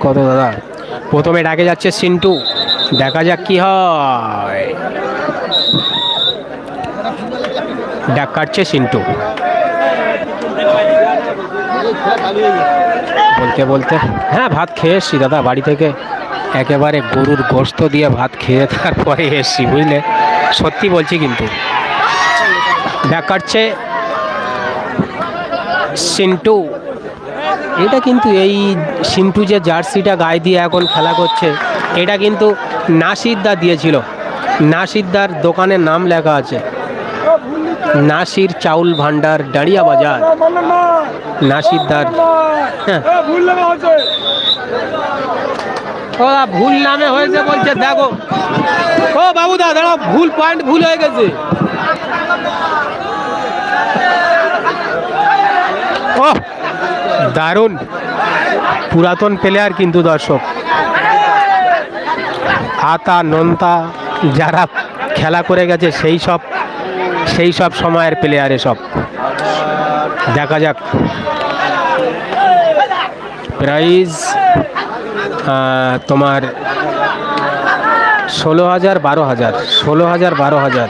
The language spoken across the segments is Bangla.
কত দাদা? প্রথমে ডাকে যাচ্ছে সিন্টু। দেখা যাক কি হয়। ডাক কাটছে সিন্টু। বলতে বলতে। হ্যাঁ ভাত খেয়ে এসছি দাদা, বাড়ি থেকে একেবারে গরুর গোস্ত দিয়ে ভাত খেয়ে তারপরে এসছি, বুঝলে? সত্যি বলছি কিন্তু। ডাক কাটছে সিন্টু। এটা কিন্তু এই সিন্টু যে জার্সিটা গায়ে দিয়ে এখন খেলা করছে, এটা কিন্তু নাসিরদা দিয়েছিল। নাসিরদার দোকানের নাম লেখা আছে, নাসির চাউল ভান্ডার ডাড়িয়া বাজার। নাসিরদার হ্যাঁ। ভুল নামে হয়েছে বলছে, দেখো। ও বাবুদা, দাঁড়াও, ভুল পয়েন্ট ভুল হয়ে গেছে। দারুণ পুরাতন প্লেয়ার কিন্তু দর্শক। আতা, নন্তা যারা খেলা করে গেছে, সেই সব সেই সব সময়ের প্লেয়ার এসব। দেখা যাক। প্রাইজ তোমার ষোলো হাজার বারো হাজার, ষোলো হাজার বারো হাজার।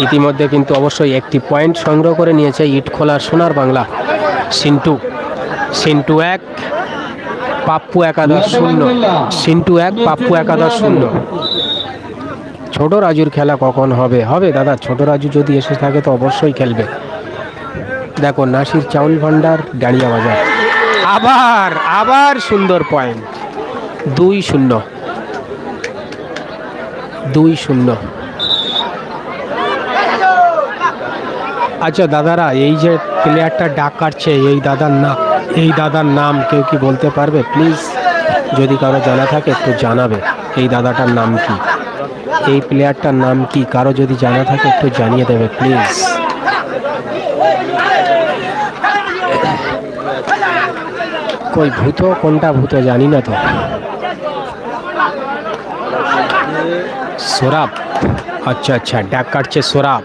ইতিমধ্যে কিন্তু অবশ্যই একটি পয়েন্ট সংগ্রহ করে নিয়েছে ইটখোলা সোনার বাংলা। সিন্টু। সিন্টু এক, পাপ্পু একাদশ শূন্য। সিন্টু এক, পাপ্পু একাদশ শূন্য। ছোট রাজুর খেলা কখন হবে? হবে, দাদা, ছোট রাজু যদি এসে থাকে তো অবশ্যই খেলবে। দেখো, নাসির চাউল ভান্ডার ডাড়িয়া বাজার। আবার আবার সুন্দর পয়েন্ট। দুই শূন্য। দুই শূন্য। আচ্ছা দাদারা, এই যে প্লেয়ারটা ডাক কাটছে, এই দাদার নাম এই দাদার নাম কেউ কি বলতে পারবে? প্লিজ যদি কারও জানা থাকে, একটু জানাবে, এই দাদাটার নাম কি? এই প্লেয়ারটার নাম কি? কারও যদি জানা থাকে, একটু জানিয়ে দেবে প্লিজ কই, ভূত? কোনটা ভূত জানি না তো। সোরাব। আচ্ছা আচ্ছা ডাক কাটছে সোরাব।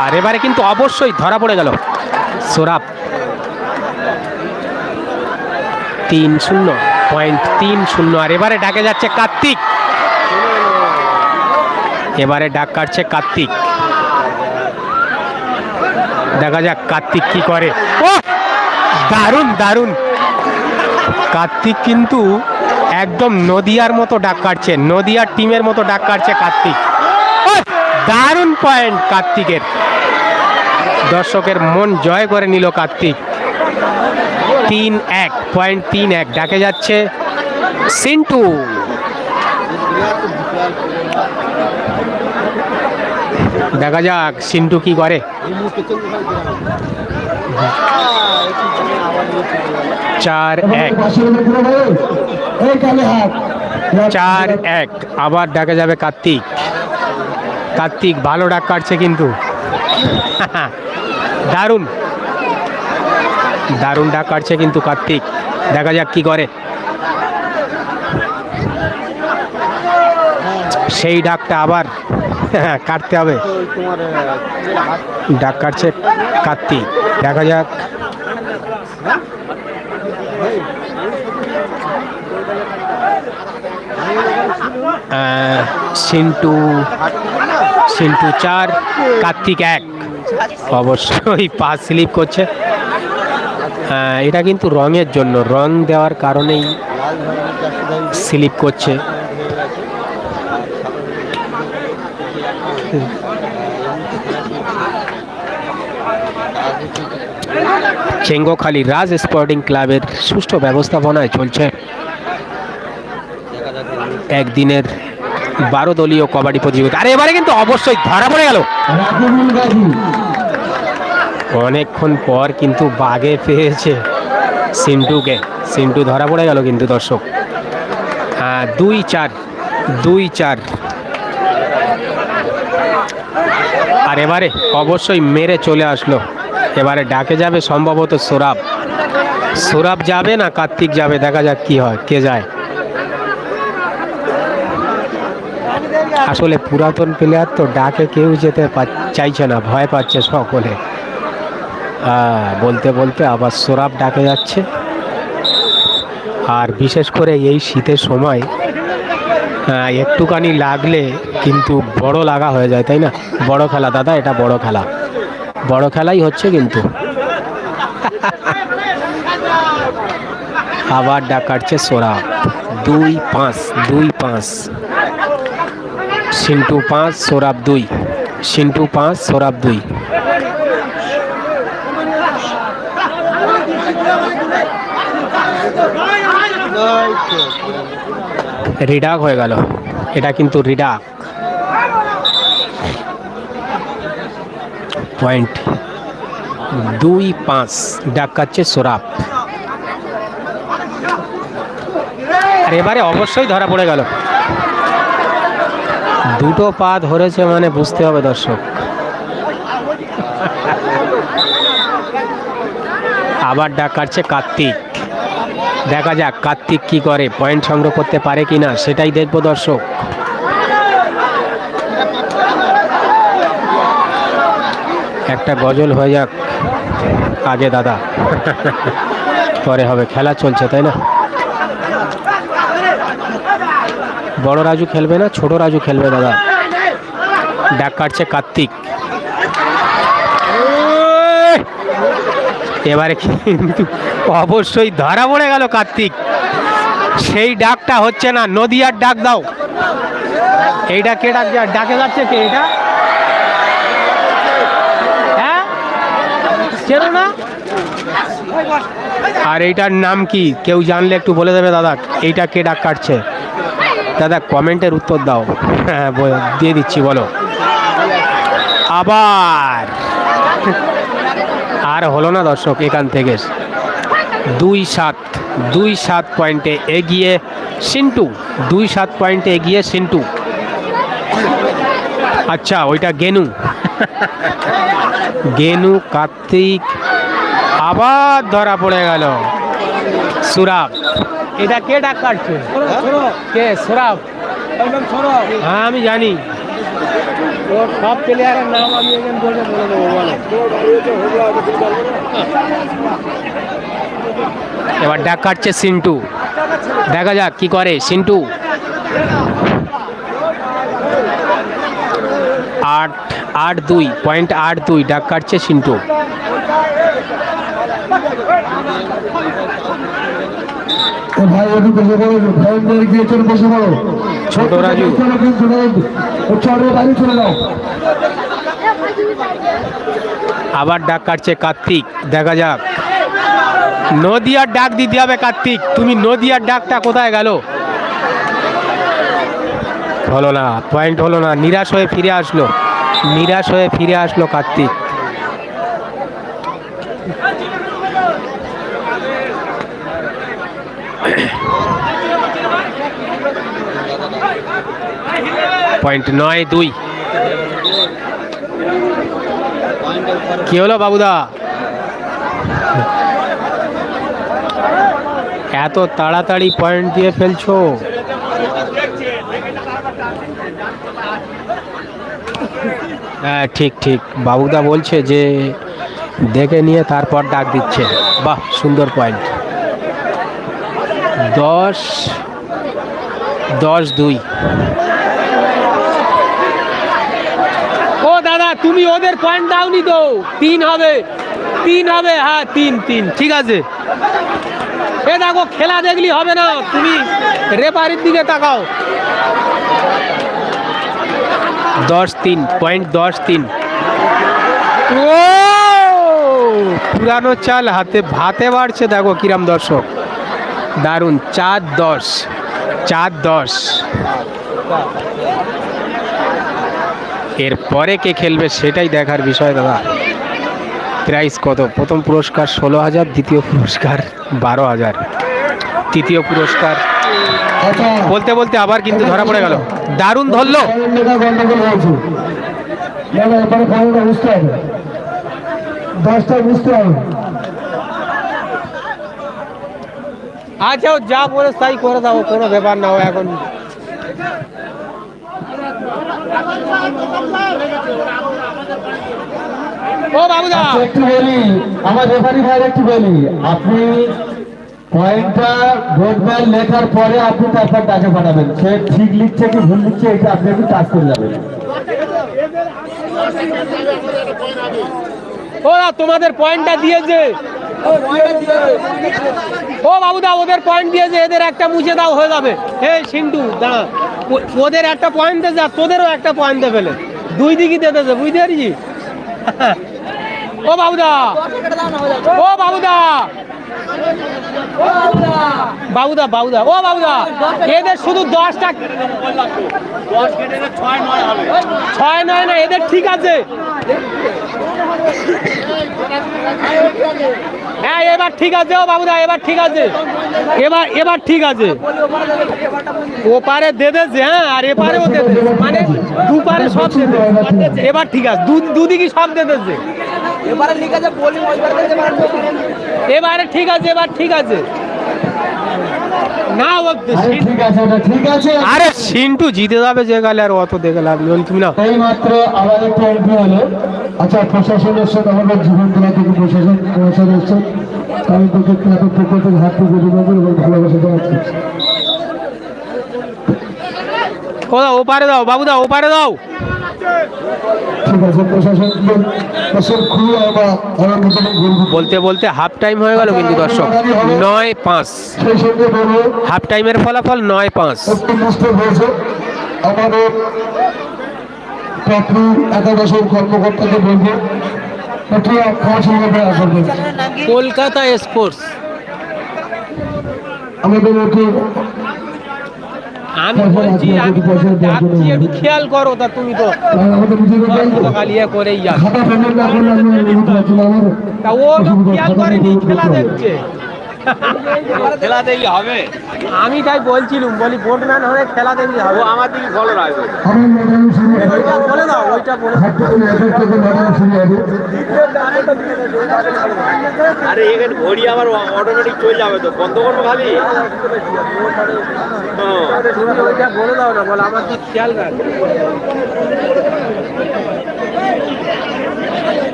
আর এবারে কিন্তু অবশ্যই ধরা পড়ে গেল। সোরাব। তিন শূন্য পয়েন্ট তিন শূন্য। আর এবারে ডাকে যাচ্ছে কার্তিক। এবারে ডাক কাটছে কার্তিক। দেখা যাক কার্তিক কি করে। ও দারুণ দারুণ। কার্তিক কিন্তু একদম নদিয়ার মতো ডাক কাটছে, নদিয়ার টিমের মতো ডাক কাটছে কার্তিক। দারুণ পয়েন্ট কার্তিকের। দর্শকের মন জয় করে নিল কার্তিক। তিন এক পয়েন্ট তিন এক, ডাকে যাচ্ছে সিন্টু। দেখা যাক সিন্টু কি করে। চার এক। চার এক। আবার ডাকা যাবে কার্তিক। কার্তিক ভালো ডাক কাটছে কিন্তু। দারুণ। দারুণ ডাক কাটছে কিন্তু কার্তিক। দেখা যাক কি করে। সেই ডাকটা আবার কাটতে হবে। ডাক কাটছে কার্তিক দেখা যাক। সিন্টু সিন্টু চার, কার্তিক এক। অবশ্যই পা স্লিপ করছে। এটা কিন্তু রঙের জন্য। রং দেওয়ার কারণেই স্লিপ করছে। চেঙ্গোখালী রাজ স্পোর্টিং ক্লাবের সুষ্ঠু ব্যবস্থাপনায় চলছে একদিনের বারো দলীয় কবাডি প্রতিযোগিতা। আরে এবারে কিন্তু অবশ্যই ধরা পড়ে গেল। অনেকক্ষণ পর কিন্তু বাগে পেয়েছে সিন্টুকে। সিন্টু ধরা পড়ে গেল কিন্তু দর্শক। হ্যাঁ দুই চার দুই চার। আর এবারে অবশ্যই মেরে চলে আসলো। এবারে ডাকে যাবে সম্ভবত সোরাব। সোরাব যাবে না কার্তিক যাবে? দেখা যাক কি হয়, কে যায়। আসলে পুরাতন প্লেয়ার তো ডাকে কেউ যেতে চাইছে না, ভয় পাচ্ছে সকলে। বলতে বলতে আবার সোরাব ডাকে যাচ্ছে। আর বিশেষ করে এই শীতের সময় একটুখানি লাগলে কিন্তু বড় লাগা হয়ে যায়, তাই না? বড় খেলা, দাদা, এটা বড় খেলা। বড় খেলাই হচ্ছে কিন্তু। আবার ডাক কাটছে সোরাব দুই পাঁচ দুই পাঁচ। সিন্টু পাঁচ, সোরাব দুই। সিন্টু পাঁচ, সোরাব দুই। রিডাক হয়ে গেল। এটা কিন্তু রিডাক। পয়েন্ট দুই পাঁচ ডাক কাটছে সোরাব। আর এবারে অবশ্যই ধরা পড়ে গেল। দুটো পা ধরেছে মানে বুঝতে হবে দর্শক। আবার ডাক কাটছে কার্তিক। দেখা যাক কার্তিক কি করে। পয়েন্ট সংগ্রহ করতে পারে কিনা, সেটাই দেখব দর্শক। একটা গজল হয়ে যাক। আগে দাদা। পরে হবে, খেলা চলছে, তাই না? বড় রাজু খেলবে না, ছোট রাজু খেলবে দাদা। ডাক কাটছে কার্তিক। এবারে কিন্তু অবশ্যই ধরা পড়ে গেল কার্তিক। সেই ডাকটা হচ্ছে না, নদিয়ার ডাক দাও। এইটা কে ডাক ডাকে যাচ্ছে কে এটা? হ্যাঁ? আর এইটার নাম কি? কেউ জানলে একটু বলে দেবে দাদা, এইটা কে ডাক কাটছে? দাদা, কমেন্টের উত্তর দাও। হ্যাঁ দিয়ে দিচ্ছি, বলো। আবার। আর হলো না দর্শক, এখান থেকে। দুই সাত দুই সাত পয়েন্টে এগিয়ে সিন্টু, দুই সাত পয়েন্টে এগিয়ে সিন্টু। আচ্ছা ওইটা গেনু। গেনু কার্তিক আবার ধরা পড়ে গেল। সুরাব। এটা কে ডাক কাটছে? কে? সুরাব। হ্যাঁ আমি জানি। ওর সব প্লেয়ারের নাম আমি এখান থেকে বলে দেবো বলো এবার ডাক কাটছে সিন্টু দেখা যাক কি করে সিন্টু আট আট দুই পয়েন্ট আট দুই ডাক কাটছে সিন্টু ভাই একটু বসে পড়ো ভাইদের বসে পড়ো ছোট রাজু। বাইরে চলে যাও। আবার ডাক কাটছে কার্তিক, দেখা যাক। নদিয়ার ডাক দিতে হবে কার্তিক, তুমি নদিয়ার ডাকটা কোথায় গেল? হলো না পয়েন্ট হলো না, নিরাশ হয়ে ফিরে আসলো, নিরাশ হয়ে ফিরে আসলো কার্তিক। পয়েন্ট নয় দুই। কি হলো বাবুদা? এত তাড়াতাড়ি পয়েন্ট দিয়ে ফেলছো। হ্যাঁ ঠিক ঠিক। বাবুদা বলছে যে দেখে নিয়ে তারপর ডাক দিচ্ছে। বাহ, সুন্দর পয়েন্ট। দশ দশ দুই ও দাদা তুমি ওদের পয়েন্ট দাওনি তো। তিন হবে। তিন হবে। হ্যাঁ তিন তিন। ঠিক আছে। এ দেখো, খেলা দেখলি হবে না। তুমি রেফারির দিকে তাকাও। দশ, তিন। পয়েন্ট দশ, তিন। ও! পুরানো চাল হাতে ভাতে বাড়ছে। দেখো কিরাম দর্শক। দারুণ। চার, দশ। চার, দশ। এরপরে কে খেলবে সেটাই দেখার বিষয়, দাদা। প্রাইস কত? প্রথম পুরস্কার ষোলো হাজার, দ্বিতীয় পুরস্কার বারো হাজার। তৃতীয় পুরস্কার বলতে বলতে আবার কিন্তু ধরা পড়ে গেল। দারুণ ধরলো। আচ্ছা যা বলে তাই করে দাও, কোনো ব্যাপার না এখন পয়েন্টটা আচ্ছা, লেখার পরে আপনি পাঠাবেন। সে ঠিক লিখছে কি ভুল এটা আপনি একটু কাজ করে যাবেন। তোমাদের পয়েন্টটা দিয়েছে। ও বাবুদা, ওদের পয়েন্ট দিয়েছে, এদের একটা মুছে দাও, হয়ে যাবে। হে সিন্টু দাঁড়া। ওদের একটা পয়েন্ট দিয়েছে আর তোদেরও একটা পয়েন্ট দিয়ে ফেলে দুই দিকই দিতেছে বুঝতে পারছি ও বাবুদা। ও বাবুদা। বাবুদা বাবুদা। ও বাবুদা, এদের শুধু দশটা ছয় নয় না, এদের ঠিক আছে। হ্যাঁ এবার ঠিক আছে ও বাবুদা, এবার ঠিক আছে। এবার এবার ঠিক আছে। ওপারে দে হ্যাঁ আর এপারেও দে মানে দুপারে সব দে এবার ঠিক আছে, দু- দুদিকই সব দে এবারে ঠিক আছে এবার ঠিক আছে। না ও আরে ঠিক আছে ঠিক আছে। আরে সিন্টু জিতে যাবে যে গেলে আর অত দেখে লাভ নেই তুমি না। এই মাত্র আবার একটা এন্ট্রি হলো। আচ্ছা প্রশাসন এসছেন আমাদের জীবনতলা থেকে প্রশাসন প্রশাসন এসছেন আমি তোকে ক্লাবের পক্ষ থেকে হাত থেকে অভিনন্দন এবং ভালোবাসা জানাচ্ছি ও দাও ওপারে দাও বাবু দাও ওপারে দাও। বলতে বলতে হাফ টাইম হয়ে গেল কিন্তু দর্শক নয় পাঁচ। হাফ টাইমের ফলাফল নয় পাঁচ। আমাদের একাদশের কর্মকর্তাকে বলব কলকাতা স্পোর্টস। আমাদের আমি বলছি আমি বলছি ডাকছি একটু খেয়াল করো তা তুমি তো। সকাল ইয়ে করেই যাও তা ও তো খেয়াল করেনি খেলা দেখছে। খেলা দেখলে হবে। আমি তাই বলছিলাম বলি বোটম্যান হয়ে খেলা দেখলে হবে। আমার দিকে ফলো রাখবে। আমার ওইটা বলে দাও ওইটা বলে আরে এখানে ঘড়ি আবার অটোমেটিক চলে যাবে তো বন্ধ করব খালি? ওইটা বলে দাও না বলে আমার দিক খেয়াল রাখ।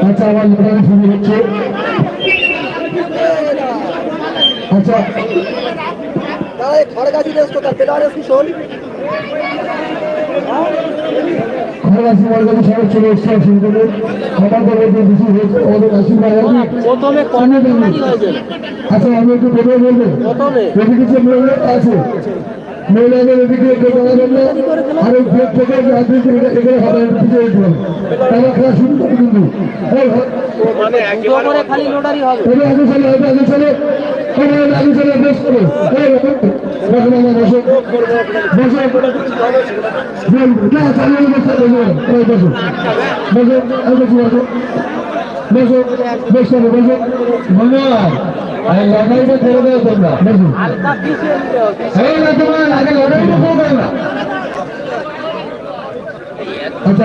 আচ্ছা আমার লড়াই শুরু হচ্ছে আচ্ছা। খড়গাছি মার্গাছি সবাই চলে এসছে শুরু করে আমাদের মধ্যে বেশি হয়েছে আমাদের আশীর্বাদ প্রথমে আচ্ছা আমি একটু বেরিয়ে বলব। প্রথমে। এদিকে যে মহিলা আছে। মহিলাদের এদিকে দাঁড়াবেন না আর গেট থেকে আপনি এখানে হবে দিতে হবে তারা খেলা শুরু করে কিন্তু। মানে করে এই, বসো। বসো বসো বসো, ভগবান এই লড়াইটা ছেড়ে দেওয়া তোমরা বসো। এই না তোমার আগে লড়াইটা করবে না। আচ্ছা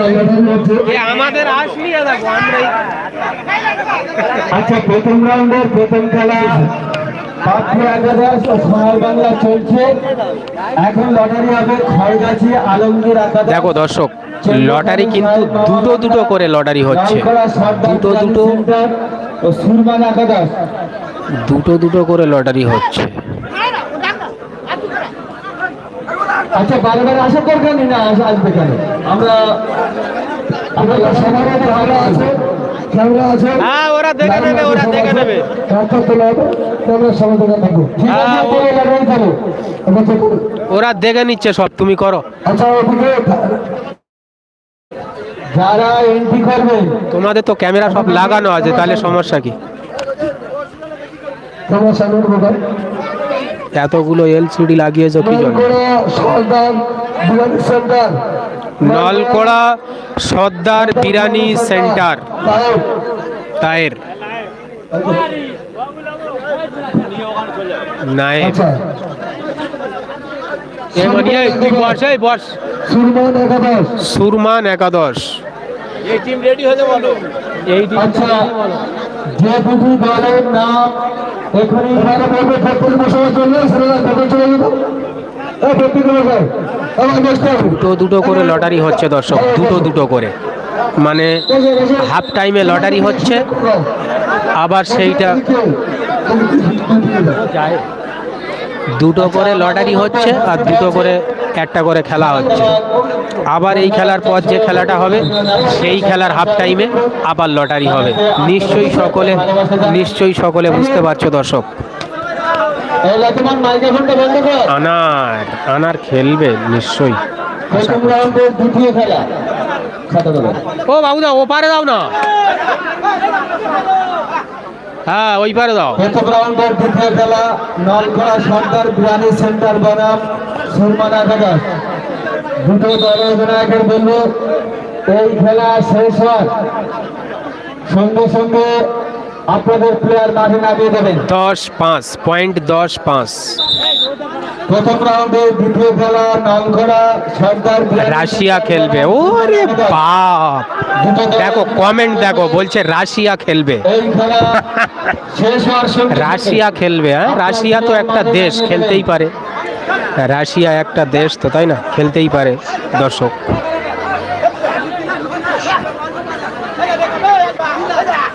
আমাদের আসলি দেখো আচ্ছা প্রথম রাউন্ডের প্রথম খেলা। পাত্র একাদশ ও সোনার বাংলা চলছে। এখন লটারি হবে খড়গাছি আলমগীর একাদশ। দেখো দর্শক লটারি কিন্তু দুটো দুটো করে লটারি হচ্ছে। দুটো দুটো সুরমান একাদশ। দুটো দুটো করে লটারি হচ্ছে। আচ্ছা বারবার আশা করবেন না আসবে কেন? আমরা আমরা সবার ভালো আছে। ক্যামেরা আছে। হ্যাঁ ওরা দেখে নেবে ওরা দেখে নেবে। রাস্তা তোলা হবে ক্যামেরা সবাই দেখে থাকব ঠিক আছে হ্যাঁ, লাগাই ওরা দেখে নিচ্ছে সব তুমি করো। আচ্ছা ওদিকে যারা এন্ট্রি করবেন তোমাদের তো ক্যামেরা সব লাগানো আছে তাহলে সমস্যা কি? এতগুলো এলসিডি লাগিয়েছো কি জন্য? Centre Nalkora Sardar biryani centre. তায়ের। নায়েব আচ্ছা। মানে সুরমান একাদশ। এই টিম রেডি হয়ে বলো। এই দিন আচ্ছা। যে দুটি দলের নাম এখনই বলবে চলে দুটো দুটো করে লটারি হচ্ছে, দর্শক। দুটো দুটো করে। মানে হাফ টাইমে লটারি হচ্ছে, আবার সেইটা দুটো করে লটারি হচ্ছে আর দুটো করে একটা করে খেলা হচ্ছে। আবার এই খেলার পর যে খেলাটা হবে, সেই খেলার হাফ টাইমে আবার লটারি হবে। নিশ্চয়ই সকলে নিশ্চয়ই সকলে বুঝতে পারছ, দর্শক এই তোমার মাইক্রোফোনটা বন্ধ কর আনার আনার খেলবে নিশ্চয়ই। দ্বিতীয় খেলা দেবো ও বাবু দাও ও পারে দাও না। হ্যাঁ ওই পারে দাও। প্রথম রাউন্ডের দ্বিতীয় খেলা নলখোলা সর্দার বিরিয়ানি সেন্টার বনাম সুরমানা একাদশ দুটো দলের অধিনায়কের বলল এই খেলা শেষ হয়। সঙ্গে সঙ্গে আপনাদের প্লেয়ার মাঠে নামিয়ে দেবেন। দশ পাঁচ পয়েন্ট দশ পাঁচ। প্রথম রাউন্ডে দ্বিতীয় খেলা নলখোলা সর্দার রাশিয়া খেলবে। ওরে বাপ! দেখো কমেন্ট দেখো বলছে রাশিয়া খেলবে। রাশিয়া খেলবে হ্যাঁ? রাশিয়া তো একটা দেশ খেলতেই পারে। রাশিয়া একটা দেশ তো তাই না? খেলতেই পারে দর্শক।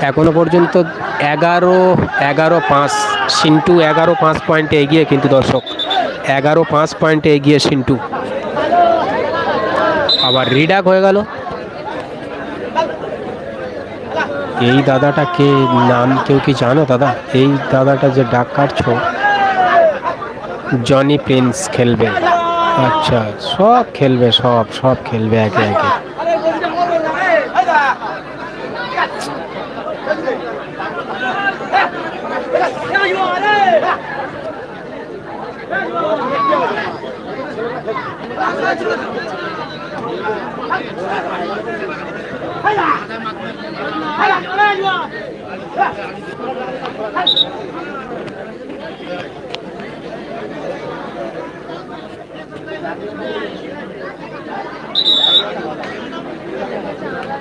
এখনও পর্যন্ত এগারো এগারো পাঁচ, সিন্টু এগারো পাঁচ পয়েন্টে এগিয়ে কিন্তু দর্শক, এগারো পাঁচ পয়েন্টে এগিয়ে সিন্টু। আবার রিডাক হয়ে গেল। এই দাদাটা কে, নাম কেউ কি জানো দাদা? এই দাদাটা যে ডাক কাটছো, জনি প্রিন্স খেলবে। আচ্ছা সব খেলবে, সব সব খেলবে একে একে।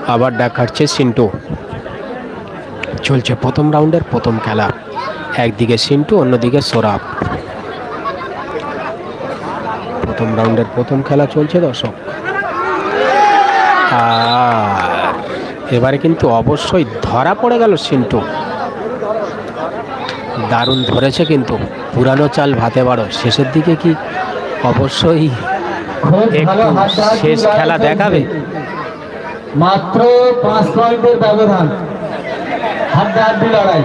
আবার দেখাচ্ছে সিন্টু। চলছে প্রথম রাউন্ডের প্রথম খেলা। একদিকে সিন্টু, অন্যদিকে সোরাব। প্রথম রাউন্ডের প্রথম খেলা চলছে দর্শক। এবারে কিন্তু অবশ্যই ধরা পড়ে গেল সিন্টু। দারুণ ধরেছে কিন্তু। পুরানো চাল ভাতে বাড়ো। শেষের দিকে কি অবশ্যই একটু শেষ খেলা দেখাবে মাত্র পাঁচ পয়েন্টের ব্যবধান হাড্ডাহাড্ডি লড়াই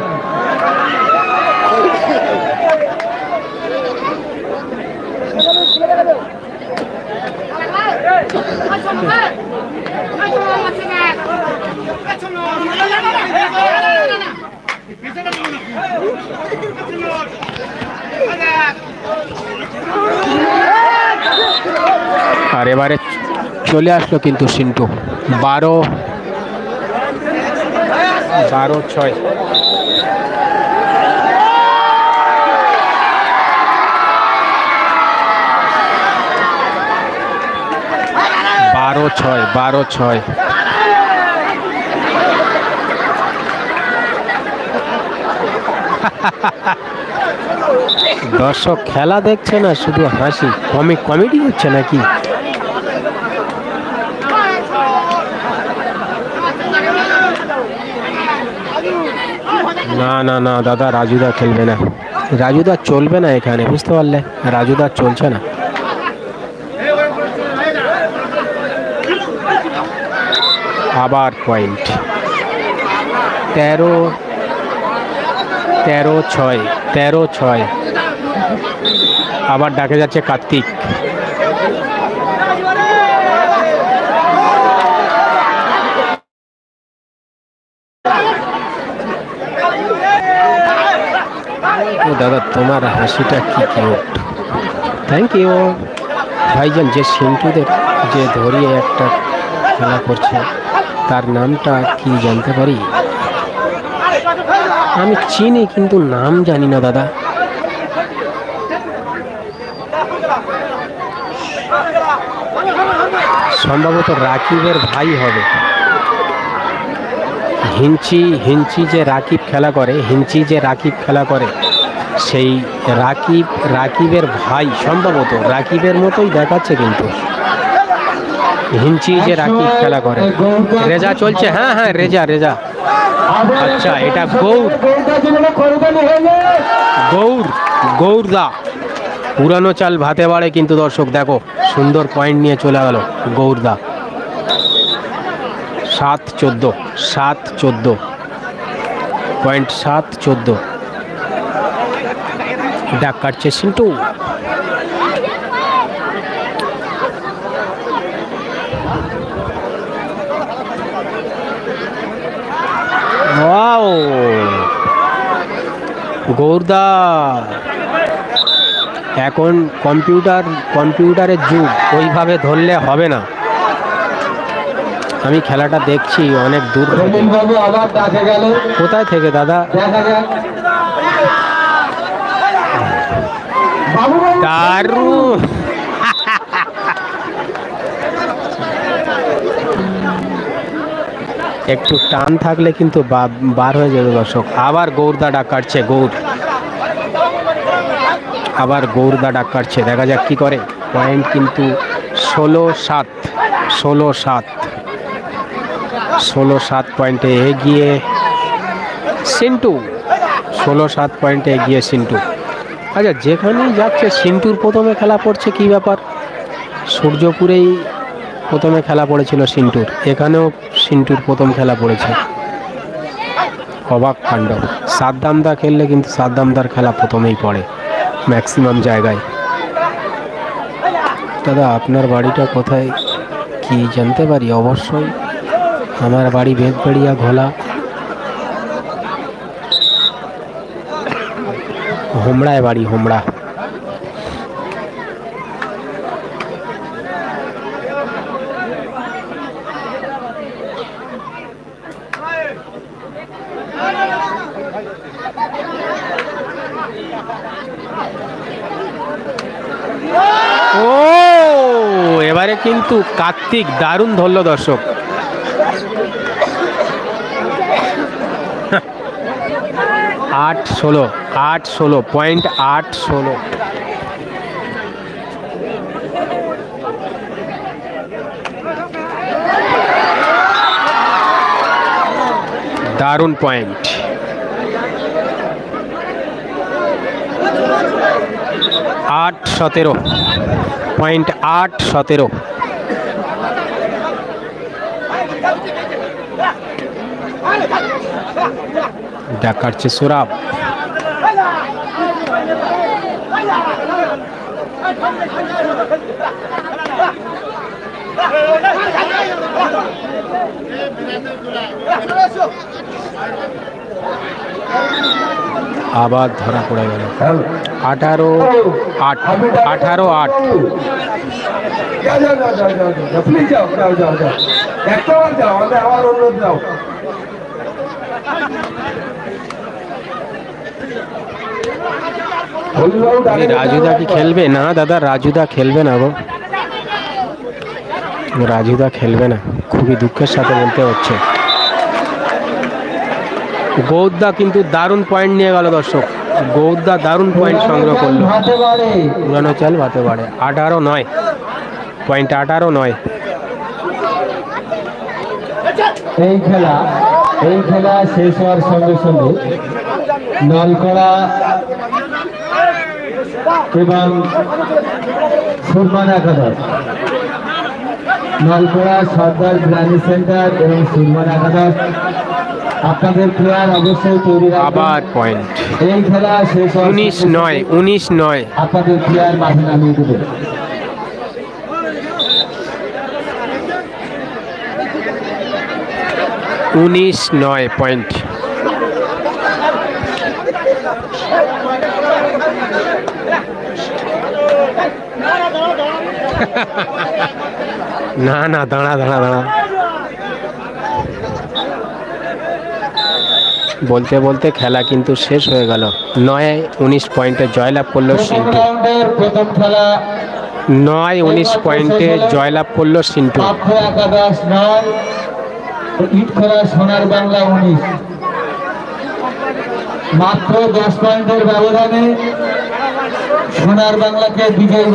আর এবারে চলে আসলো কিন্তু সিন্টু। বারো বারো, ছয়। বারো ছয় বারো, ছয়। দর্শক, খেলা দেখছে না, শুধু হাসি। কমিক কমেডি হচ্ছে নাকি? না না না, দাদা, রাজুদা খেলবে না। রাজুদা চলবে না এখানে, বুঝতে পারলে? রাজুদা চলছে না। আবার পয়েন্ট তেরো তেরো ছয় তেরো ছয়। আবার ডাকে যাচ্ছে কার্তিক ও দাদা তোমার হাসিটা কি কিউট থ্যাংক ইউ ভাইজান, যে সিন্টুদের যে ধরিয়ে একটা খেলা করছে, তার নামটা কি জানতে পারি? আমি চিনি, কিন্তু নাম জানি না, দাদা। সম্ভবত রাকিবের ভাই হবে। হিঞ্চি হিঞ্চি যে রাকিব খেলা করে, হিঞ্চি যে রাকিব খেলা করে সেই রাকিব রাকিবের ভাই সম্ভবত রাকিবের মতোই দেখাচ্ছে কিন্তু। হিঞ্চি যে রাকিব খেলা করে। রেজা চলছে হ্যাঁ হ্যাঁ রেজা রেজা। আচ্ছা, এটা গৌর। গৌর গৌরদা। পুরানো চাল ভাতে বাড়ে কিন্তু দর্শক দেখো সুন্দর পয়েন্ট নিয়ে চলে গেল গৌরদা। সাত চোদ্দ সাত চোদ্দ। পয়েন্ট সাত চোদ্দ। ডাক কাটছে সিন্টু। ওয়াও। গৌরদা এখন কম্পিউটার কম্পিউটারের যুগ ওইভাবে ধরলে হবে না। আমি খেলাটা দেখছি অনেক দূর থেকে। কোথায় থেকে দাদা দেখা যাক বাবু বাবু দারুণ। একটু টান থাকলে কিন্তু বার হয়ে যাবে দর্শক। আবার গৌরদা ডাক কাটছে গৌর। আবার গৌরদা ডাক কাটছে দেখা যাক কি করে। পয়েন্ট কিন্তু ষোলো সাত ষোলো সাত। ষোলো সাত পয়েন্টে এগিয়ে সিন্টু। ষোলো সাত পয়েন্টে এগিয়ে সিন্টু। আচ্ছা যেখানেই যাচ্ছে, সিন্টুর প্রথমে খেলা পড়ছে কি ব্যাপার? সূর্যপুরেই প্রথমে খেলা পড়েছিল সিন্টুর, এখানেও সিন্টুর প্রথম খেলা পড়েছে। অবাক কাণ্ড সাদ্দামদা খেললে কিন্তু সাদ্দামদার খেলা প্রথমেই পড়ে ম্যাক্সিমাম জায়গায়। দাদা, আপনার বাড়িটা কোথায়? কি জানতে পারি? অবশ্যই আমার বাড়ি বেদবেড়িয়া ঘোলা। হোমড়ায় বাড়ি হোমড়া। ও এবারে কিন্তু কার্তিক দারুণ ধরল দর্শক। আট ষোলো আট ষোলো পয়েন্ট আট ষোলো। দারুণ পয়েন্ট আট সতেরো পয়েন্ট আট সতেরো। দেখাচ্ছে সুরাব আবার ধরা পড়ে গেল আঠারো আট আঠারো আট যাও যাও যাও যাও যাও যাও প্লিজ যাও যাও যাও যাও একটা বার যাও আমাদের আবার অনুরোধ যাও হরিবাবু ডাকে এই রাজুদা কি খেলবে? না দাদা রাজুদা খেলবে না গো। রাজুদা খেলবে না। খুবই দুঃখের সাথে বলতে হচ্ছে। গৌদ্দা কিন্তু দারুণ পয়েন্ট নিয়ে গেল দর্শক। গৌদ্দা দারুণ পয়েন্ট সংগ্রহ করল। পুরানো চাল ভাতে পারে আঠারো নয়। পয়েন্ট আঠারো নয়। এই খেলা এই খেলা শেষ হওয়ার সঙ্গে সঙ্গে নলকড়া এবং সুরমান একাদশ। নলকড়া সর্দার বিরিয়ানি সেন্টার এবং সুরমান একাদশ। আপনাদের প্লেয়ার অবশ্যই তৈরি। আবার পয়েন্ট এই খেলা শেষ উনিশ নয় উনিশ নয়। আপনাদের প্লেয়ার মাঠে নামিয়ে দেবেন উনিশ নয় পয়েন্ট না না, দাঁড়া দাঁড়া দাঁড়া। বলতে বলতে খেলা কিন্তু শেষ হয়ে গেল। নয়, উনিশ পয়েন্টে জয়লাভ করল সিন্টু। নয়, উনিশ পয়েন্টে জয়লাভ করল সিন্টু। সোনার বাংলা উনিশ। মাত্র দশ পয়েন্টের ব্যবধানে সোনার বাংলাকে বিজয়